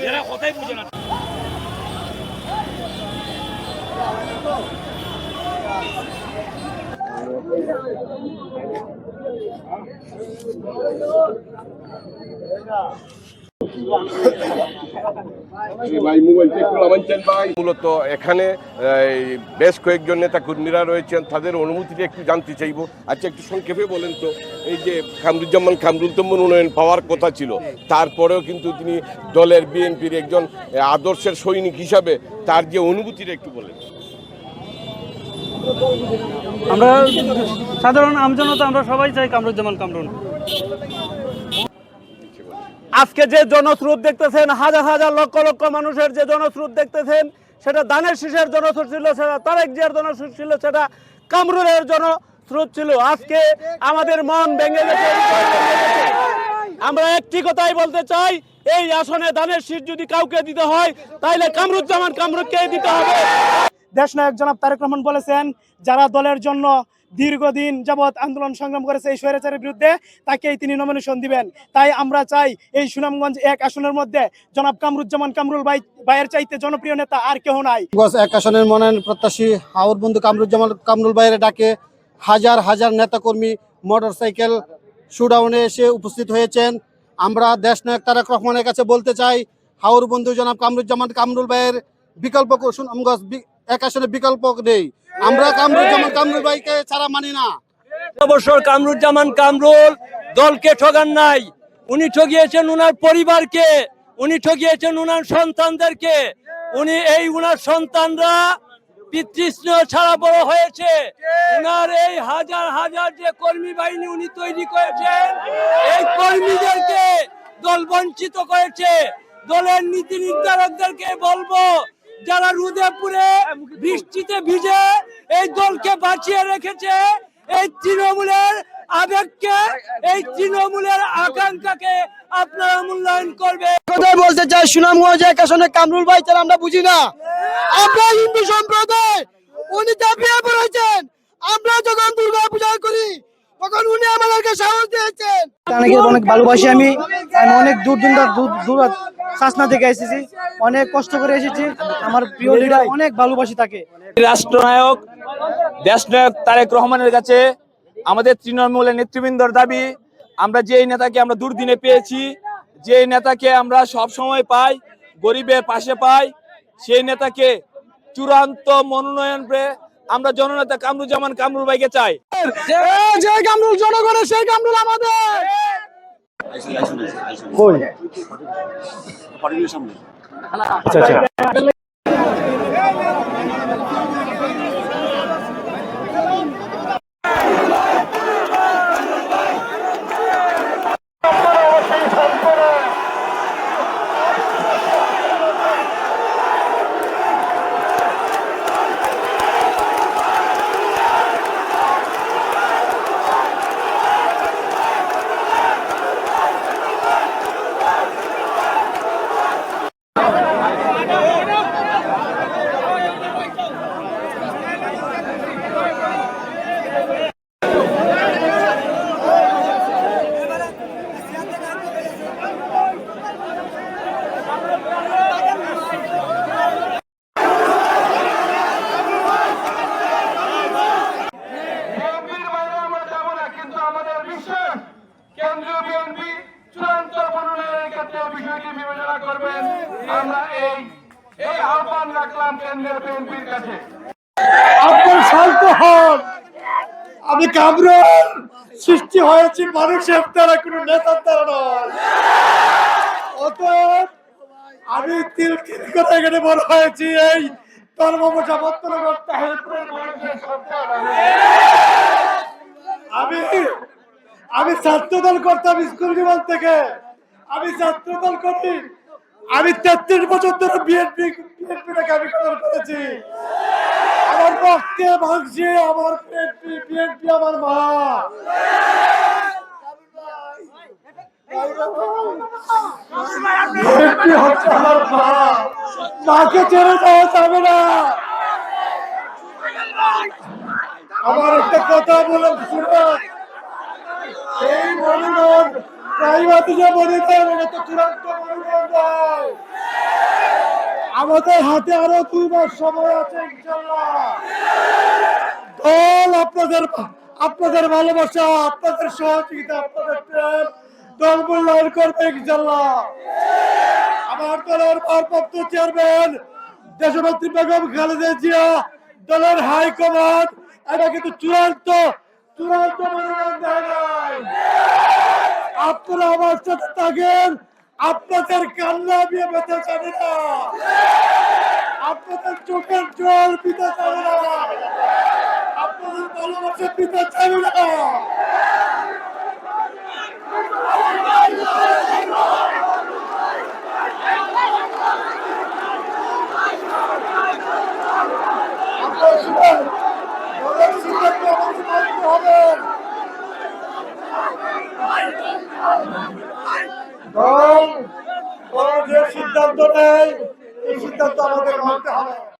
এরা কথাই বুঝে না Yeah. মূলত এখানে বেশ কয়েকজন নেতা কর্মীরা রয়েছেন তাদের অনুমতিটা একটু জানতে চাইব। আচ্ছা একটু সংক্ষেপে বলেন তো এই যে কামরুজ্জামান কামরুল তো মনোনয়ন পাওয়ার কথা ছিল তারপরেও কিন্তু তিনি দলের বিএনপির একজন আদর্শের সৈনিক হিসাবে তার যে অনুভূতিটা একটু বলেন। আমরা সাধারণ আমজনতা আমরা সবাই চাই কামরুজ্জামান কামরুন আজকে যে জনস্রোত দেখতেছেন, হাজার হাজার লক্ষ লক্ষ মানুষের যে জনস্রোত দেখতেছেন, সেটা দানের শীষের জনস্রোত ছিল, সেটা তারেক জিয়ার জনস্রোত ছিল, সেটা কামরুলের জনস্রোত ছিল। আজকে আমাদের মন ভেঙে গেছে। আমরা একটি কথাই বলতে চাই, এই আসনে দানের শীষ যদি কাউকে দিতে হয়, তাইলে কামরুজ্জামান কামরুককে দিতে হবে। দেশ নায়ক জনাব তারেক রহমান বলেছেন, যারা দলের জন্য দীর্ঘদিন যাবৎ আন্দোলন সংগ্রাম করেছে এই স্বৈরাচারের বিরুদ্ধে, তাকেই তিনি নমিনেশন দিবেন। তাই আমরা চাই এই সুনামগঞ্জ এক আসনের মধ্যে জনাব কামরুজ্জামান কামরুল ভাই, ভাইয়ের চাইতে জনপ্রিয় নেতা আর কেউ নাই। এক আসনের মনোনয়ন প্রত্যাশী হাওর বন্ধু কামরুজ্জামান কামরুল বাইরে ডাকে হাজার হাজার নেতাকর্মী মোটরসাইকেল শুডাউনে এসে উপস্থিত হয়েছেন। আমরা দেশ দেশনায়ক তারেক রহমানের কাছে বলতে চাই, হাওর বন্ধু জনাব কামরুজ্জামান কামরুল ভাইয়ের বিকল্প সুনামগঞ্জ এক আসনে বিকল্প নেই। আমরা কামরুজ্জামান কামরুল ভাইকে ছাড়া মানি না। কামরুল, দলকে ঠগান নাই। উনি ঠগিয়েছেন উনার পরিবারকে, উনি ঠগিয়েছেন উনার সন্তানদেরকে। উনি এই উনার সন্তানরা ছাড়া বড় হয়েছে। উনার এই হাজার হাজার যে কর্মী বাহিনী উনি তৈরি করেছেন, এই কর্মীদেরকে দল বঞ্চিত করেছে। দলের নীতি নির্ধারকদেরকে বলব যারা রুদেপুরে বৃষ্টিতে ভিজে এই দলকে বাঁচিয়ে রেখেছে, এই তৃণমূলের আবেগকে, এই তৃণমূলের আকাঙ্ক্ষাকে আপনারা মূল্যায়ন করবে। কথাই বলতে চাই, সুনামগঞ্জ এক আসনে কামরুল ভাই ছাড়া আমরা বুঝি না। আমরা হিন্দু সম্প্রদায়, উনি চাপিয়ে পড়েছেন। আমরা যখন দুর্গা পূজা করি তখন উনি আমাদেরকে সাহস দিয়েছেন। অনেকে অনেক ভালোবাসি আমি আমি অনেক দূর দূর দূর শাসনা থেকে এসেছি অনেক কষ্ট করে এসেছি। আমার প্রিয় লিডার অনেক ভালোবাসি তাকে। রাষ্ট্রনায়ক দেশনায়ক তারেক রহমানের কাছে আমাদের তৃণমূলের নেতৃবৃন্দর দাবি আমরা যেই নেতাকে আমরা দুর্দিনে পেয়েছি যেই নেতাকে আমরা সব সময় পাই গরিবের পাশে পাই সেই নেতাকে চূড়ান্ত মনোনয়ন পেয়ে আমরা জননেতা কামরুজ্জামান কামরুল ভাইকে চাই। যে কামরুল জনগণের সেই কামরুল আমাদের। বিএনপির বাইরে আমরা যাব না কিন্তু আমাদের বিশ্বাস কেন্দ্রীয় বিএনপি চূড়ান্ত মনোনয়নের ক্ষেত্রে বিষয়টি বিবেচনা করবেন, আমরা এই এই আহ্বান রাখলাম কেন্দ্রীয় বিএনপির কাছে। আমি কামরুল সৃষ্টি হয়েছি মানুষের দ্বারা, কোনো নেতার দ্বারা নয়। আমি এখানে বড় হয়েছি, এই তাহিরপুরের মানুষের আমি। আমি আমি ছাত্রদল করতাম স্কুল জীবন থেকে। আমি ছাত্রদল করি আমি তেত্রিশ বছর ধরে বিএনপি বিএনপিটাকে আমি কদর করেছি। আমার রক্তে ভাঙছে আমার বিএনপি বিএনপি আমার মা। বিএনপি আমার মা। যাবে না। আমার একটা কথা বলে শুনুন এই মনোনয়ন তো চূড়ান্ত আমাদের হাতে আরও দুই মাস সময় আছে ইনশাল্লাহ দল আপনাদের আপনাদের ভালোবাসা, আপনাদের সহযোগিতা, আপনাদের প্রেম, দল মূল্যায়ন করবে আমার দলের ভারপ্রাপ্ত চেয়ারম্যান দেশনেত্রী বেগম খালেদা জিয়া, দলের হাইকমান্ড এটা কিন্তু চূড়ান্ত চূড়ান্ত মনোনয়ন দেয় নাই। আপনারা আমার সাথে থাকেন। আপনাদের কান্না আমি বেঁচে জানি না। আপনাদের চোখের জল পিতা জানি না। আপনাদের ভালোবাসা পিতা জানি না।